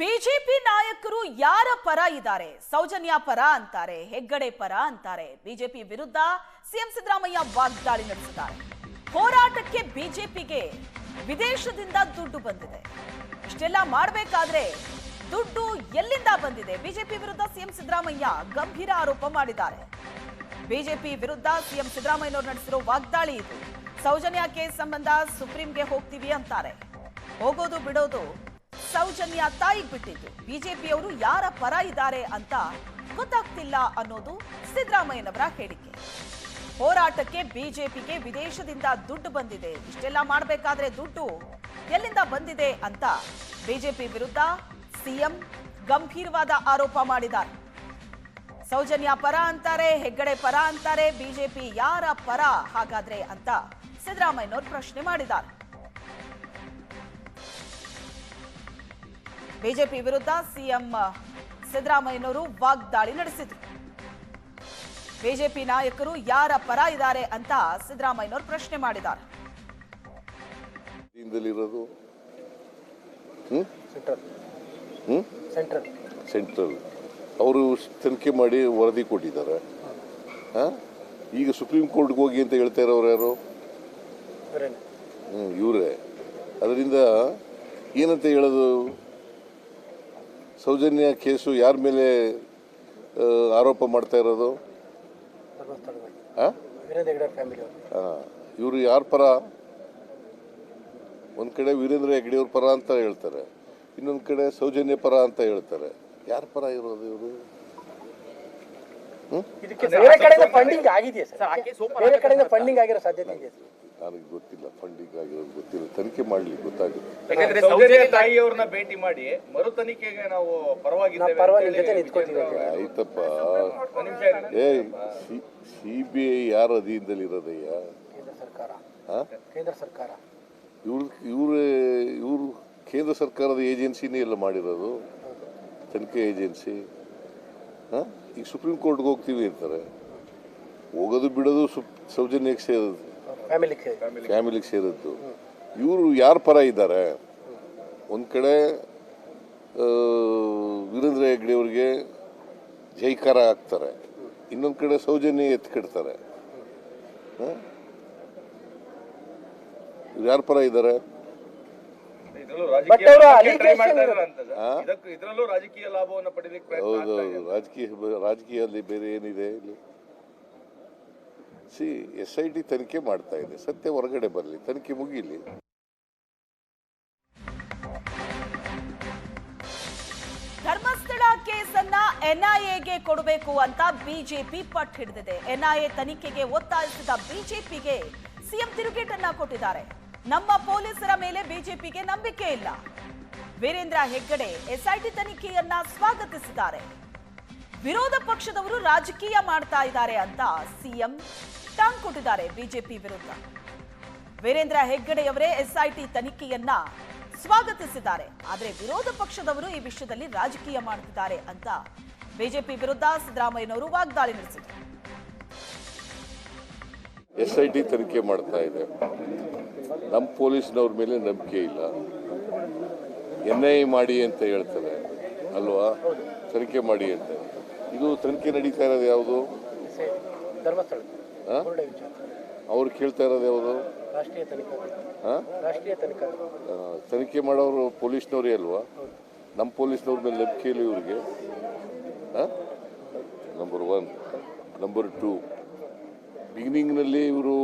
BJP ನಾಯಕರು ಯಾರ ಪರ ಇದ್ದಾರೆ? ಸೌಜನ್ಯ ಪರ ಅಂತಾರೆ, ಹೆಗ್ಗಡೆ ಪರ ಅಂತಾರೆ. ಬಿಜೆಪಿ ವಿರುದ್ಧ ಸಿಎಂ ಸಿದ್ದರಾಮಯ್ಯ ವಾಗ್ದಾಳಿ ನಡೆಸಿದ್ದಾರೆ. ಹೋರಾಟಕ್ಕೆ ಬಿಜೆಪಿಗೆ ವಿದೇಶದಿಂದ ದುಡ್ಡು ಬಂದಿದೆ. ಇಷ್ಟೆಲ್ಲ ಮಾಡಬೇಕಾದ್ರೆ ದುಡ್ಡು ಎಲ್ಲಿಂದ ಬಂದಿದೆ? ಬಿಜೆಪಿ ವಿರುದ್ಧ ಸಿಎಂ ಸಿದ್ದರಾಮಯ್ಯ ಗಂಭೀರ ಆರೋಪ ಮಾಡಿದ್ದಾರೆ. ಬಿಜೆಪಿ ವಿರುದ್ಧ ಸಿಎಂ ಸಿದ್ದರಾಮಯ್ಯನವರು ನಡೆಸಿರೋ ವಾಗ್ದಾಳಿ ಇದು. ಸೌಜನ್ಯ ಕೇಸ್ ಸಂಬಂಧ ಸುಪ್ರೀಂಗೆ ಹೋಗ್ತೀವಿ ಅಂತಾರೆ. ಹೋಗೋದು ಬಿಡೋದು ಸೌಜನ್ಯ ತಾಯಿ ಬಿಟ್ಟಿದ್ದು. ಬಿಜೆಪಿಯವರು ಯಾರ ಪರ ಇದ್ದಾರೆ ಅಂತ ಗೊತ್ತಾಗ್ತಿಲ್ಲ ಅನ್ನೋದು ಸಿದ್ದರಾಮಯ್ಯನವರ ಹೇಳಿಕೆ. ಹೋರಾಟಕ್ಕೆ ಬಿಜೆಪಿಗೆ ವಿದೇಶದಿಂದ ದುಡ್ಡು ಬಂದಿದೆ. ಇಷ್ಟೆಲ್ಲ ಮಾಡಬೇಕಾದ್ರೆ ದುಡ್ಡು ಎಲ್ಲಿಂದ ಬಂದಿದೆ ಅಂತ ಬಿಜೆಪಿ ವಿರುದ್ಧ ಸಿಎಂ ಗಂಭೀರವಾದ ಆರೋಪ ಮಾಡಿದ್ದಾರೆ. ಸೌಜನ್ಯ ಪರ ಅಂತಾರೆ, ಹೆಗ್ಗಡೆ ಪರ ಅಂತಾರೆ, ಬಿಜೆಪಿ ಯಾರ ಪರ ಹಾಗಾದ್ರೆ ಅಂತ ಸಿದ್ದರಾಮಯ್ಯನವರು ಪ್ರಶ್ನೆ ಮಾಡಿದ್ದಾರೆ. ಬಿಜೆಪಿ ವಿರುದ್ಧ ಸಿಎಂ ಸಿದ್ದರಾಮಯ್ಯನವರು ವಾಗ್ದಾಳಿ ನಡೆಸಿದರು. ಬಿಜೆಪಿ ನಾಯಕರು ಯಾರ ಪರ ಇದ್ದಾರೆ ಅಂತ ಸಿದ್ದರಾಮಯ್ಯನವರು ಪ್ರಶ್ನೆ ಮಾಡಿದ್ದಾರೆ. ಸೆಂಟ್ರಲ್. ಹ್ಮ್? ಸೆಂಟ್ರಲ್. ಸೆಂಟ್ರಲ್. ಅವರು ತನಿಖೆ ಮಾಡಿ ವರದಿ ಕೊಟ್ಟಿದ್ದಾರೆ. ಹಾ? ಈಗ ಸುಪ್ರೀಂ ಕೋರ್ಟ್ಗೆ ಹೋಗಿ ಅಂತ ಹೇಳ್ತಾ ಇರೋರು ಯಾರು? ಹ್ಮ್ ಇವರೇ. ಅದರಿಂದ ಏನಂತ ಹೇಳೋದು? ಸೌಜನ್ಯ ಕೇಸು ಯಾರ ಮೇಲೆ ಆರೋಪ ಮಾಡ್ತಾ ಇರೋದು? ಇವರು ಯಾರ ಪರ? ಒಂದು ಕಡೆ ವೀರೇಂದ್ರ ಹೆಗ್ಡೆಯವ್ರ ಪರ ಅಂತ ಹೇಳ್ತಾರೆ ಇನ್ನೊಂದು ಕಡೆ ಸೌಜನ್ಯ ಪರ ಅಂತ ಹೇಳ್ತಾರೆ. ಯಾರ ಪರ ಇರೋದು ಇವರು? ಇದಕ್ಕೆ ಬೇರೆ ಕಡೆಯಿಂದ ಫಂಡಿಂಗ್ ಆಗಿದೆಯಾ ಸರ್? ಬೇರೆ ಕಡೆಯಿಂದ ಫಂಡಿಂಗ್ ಆಗಿರೋ ಸಾಧ್ಯತೆ ಇದೆಯಾ ಸರ್? ನನಗೆ ಗೊತ್ತಿಲ್ಲ ಫಂಡಿಂಗ್ ಆಗಿರೋದು ಗೊತ್ತಿಲ್ಲ ತನಿಖೆ ಮಾಡಲಿ ಗೊತ್ತಾಗುತ್ತೆ. ಯಾಕಂದ್ರೆ ಸೌಜನ್ಯ ತಾಯಿಯವ್ರನ್ನ ಭೇಟಿ ಮಾಡಿ ಮರು ತನಿಖೆಗೆ ನಾವು ನಾವು ಪರವಾಗಿದ್ದೇವೆ. ಆಯ್ತಪ್ಪ. ಏ ಸಿ ಬಿ ಐ ಯಾರ ಅಧೀನದಲ್ಲಿ ಇರೋದಯ್ಯ? ಕೇಂದ್ರ ಸರ್ಕಾರ. ಹಾ ಕೇಂದ್ರ ಸರ್ಕಾರ. ಇವ್ರ ಇವ್ರೇ ಇವರು ಕೇಂದ್ರ ಸರ್ಕಾರದ ಏಜೆನ್ಸಿನೇ ಎಲ್ಲ ಮಾಡಿರೋದು? ತನಿಖೆ ಏಜೆನ್ಸಿ? ಹಾಂ ಈಗ ಸುಪ್ರೀಂ ಕೋರ್ಟ್ಗೆ ಹೋಗ್ತೀವಿ ಅಂತಾರೆ. ಹೋಗೋದು ಬಿಡೋದು ಸುಪ್ ಸೌಜನ್ಯಕ್ಕೆ ಸೇರೋದು. ಫ್ಯಾಮಿಲಿಗೆ ಸೇರಿದ್ದು. ಇವರು ಯಾರ ಪರ ಇದ್ದಾರೆ? ಒಂದು ಕಡೆ ವೀರೇಂದ್ರ ಹೆಗ್ಡೆ ಅವ್ರಿಗೆ ಜೈಕಾರ ಹಾಕ್ತಾರೆ. ಇನ್ನೊಂದು ಕಡೆ ಸೌಜನ್ಯ ಎತ್ಕಿಡ್ತಾರೆ. ಯಾರ ಪರ ಇದ್ದಾರೆ? ರಾಜಕೀಯ ಲಾಭವನ್ನ ರಾಜಕೀಯ ರಾಜಕೀಯದಲ್ಲಿ ಬೇರೆ ಏನಿದೆ ಇಲ್ಲಿ? ಸಿ, ಎಸ್ ಐ ಟಿ ತನಿಖೆ ಮಾಡ್ತಾ ಇದೆ. ಸತ್ಯ ಹೊರಗಡೆ ಬರಲಿ, ತನಿಖೆ ಮುಗೀಲಿ. ಧರ್ಮಸ್ಥಳ ಕೇಸನ್ನ ಎನ್ಐಎಗೆ ಕೊಡಬೇಕು ಅಂತ ಬಿಜೆಪಿ ಪಟ್ಟು ಹಿಡಿದಿದೆ. ಎನ್ಐಎ ತನಿಖೆಗೆ ಒತ್ತಾಯಿಸಿದ ಬಿಜೆಪಿಗೆ ಸಿಎಂ ತಿರುಗೇಟನ್ನ ಕೊಟ್ಟಿದ್ದಾರೆ. ನಮ್ಮ ಪೊಲೀಸರ ಮೇಲೆ ಬಿಜೆಪಿಗೆ ನಂಬಿಕೆ ಇಲ್ಲ. ವೀರೇಂದ್ರ ಹೆಗ್ಗಡೆ ಎಸ್ಐಟಿ ತನಿಖೆಯನ್ನ ಸ್ವಾಗತಿಸಿದ್ದಾರೆ. ವಿರೋಧ ಪಕ್ಷದವರು ರಾಜಕೀಯ ಮಾಡ್ತಾ ಇದ್ದಾರೆ ಅಂತ ಸಿಎಂ ಟಾಂಗ್ ಕೊಟ್ಟಿದ್ದಾರೆ ಬಿಜೆಪಿ ವಿರುದ್ಧ. ವೀರೇಂದ್ರ ಹೆಗ್ಗಡೆಯವರೇ ಎಸ್ಐಟಿ ತನಿಖೆಯನ್ನ ಸ್ವಾಗತಿಸಿದ್ದಾರೆ. ಆದರೆ ವಿರೋಧ ಪಕ್ಷದವರು ಈ ವಿಷಯದಲ್ಲಿ ರಾಜಕೀಯ ಮಾಡುತ್ತಿದ್ದಾರೆ ಅಂತ ಬಿಜೆಪಿ ವಿರುದ್ಧ ಸಿದ್ದರಾಮಯ್ಯನವರು ವಾಗ್ದಾಳಿ ನಡೆಸಿದರು. ಎಸ್ಐಟಿ ತನಿಖೆ ಮಾಡ್ತಾ ಇದೆ. ನಮ್ಮ ಪೊಲೀಸ್ನವ್ರ ಮೇಲೆ ನಂಬಿಕೆ ಇಲ್ಲ. ಎನ್ ಮಾಡಿ ಅಂತ ಹೇಳ್ತಾರೆ. ಅಲ್ವಾ? ತನಿಖೆ ಮಾಡಿ ಅಂತ. ತನಿಖೆ ನಡೀತಾ ಇರೋದು ಯಾವುದು? ಧರ್ಮಸ್ಥಳ? ಅವ್ರು ಕೇಳ್ತಾ ಇರೋದು ಯಾವುದು? ರಾಷ್ಟ್ರೀಯ ತನಿಖಾ ಮಾಡೋರು ಪೊಲೀಸ್ನವರೇ ಅಲ್ವಾ? ನಮ್ಮ ಪೊಲೀಸ್ನವ್ರ ಮೇಲೆ ನಂಬಿಕೆ ಇಲ್ಲ ಇವ್ರಿಗೆ ನಂಬರ್ ಒನ್ ನಂಬರ್ ಟೂ ಬಿಗಿನಿಂಗ್ನಲ್ಲಿ ಇವರು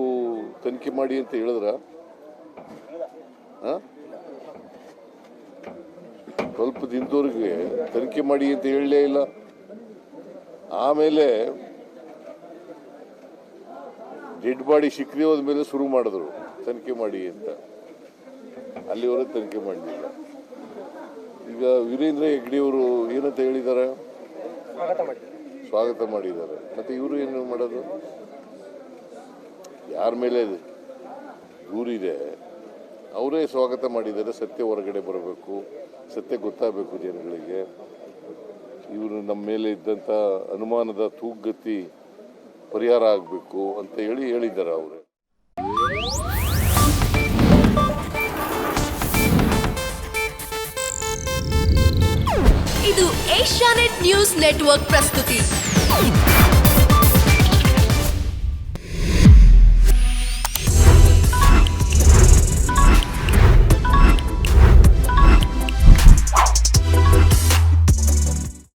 ತನಿಖೆ ಮಾಡಿ ಅಂತ ಹೇಳಿದ್ರ? ಸ್ವಲ್ಪ ದಿನದವ್ರಿಗೆ ತನಿಖೆ ಮಾಡಿ ಅಂತ ಹೇಳಲೇ ಇಲ್ಲ. ಆಮೇಲೆ ಡೆಡ್ ಬಾಡಿ ಹೋದ ಮೇಲೆ ಶುರು ಮಾಡಿದ್ರು ತನಿಖೆ ಮಾಡಿ ಅಂತ. ಅಲ್ಲಿವರೆಗೆ ತನಿಖೆ ಮಾಡಲಿಲ್ಲ. ಈಗ ವೀರೇಂದ್ರ ಹೆಗ್ಡೆಯವರು ಏನಂತ ಹೇಳಿದ್ದಾರೆ? ಸ್ವಾಗತ ಮಾಡಿದ್ದಾರೆ. ಸ್ವಾಗತ ಮಾಡಿದ್ದಾರೆ. ಮತ್ತೆ ಇವರು ಏನು ಮಾಡೋದು? ಯಾರ ಮೇಲೆ ದೂರಿದೆ. ಅವರೇ ಸ್ವಾಗತ ಮಾಡಿದ್ದಾರೆ. ಸತ್ಯ ಹೊರಗಡೆ ಬರಬೇಕು. ಸತ್ಯ ಗೊತ್ತಾಗಬೇಕು ಜನಗಳಿಗೆ. ಇವರು ನಮ್ಮ ಮೇಲೆ ಇದ್ದಂಥ ಅನುಮಾನದ ತೂಗತಿ ಪರಿಹಾರ ಆಗಬೇಕು ಅಂತ ಹೇಳಿ ಹೇಳಿದ್ದಾರೆ ಅವರು. ಇದು ಏಷ್ಯಾನೆಟ್ ನ್ಯೂಸ್ ನೆಟ್ವರ್ಕ್ ಪ್ರಸ್ತುತಿ.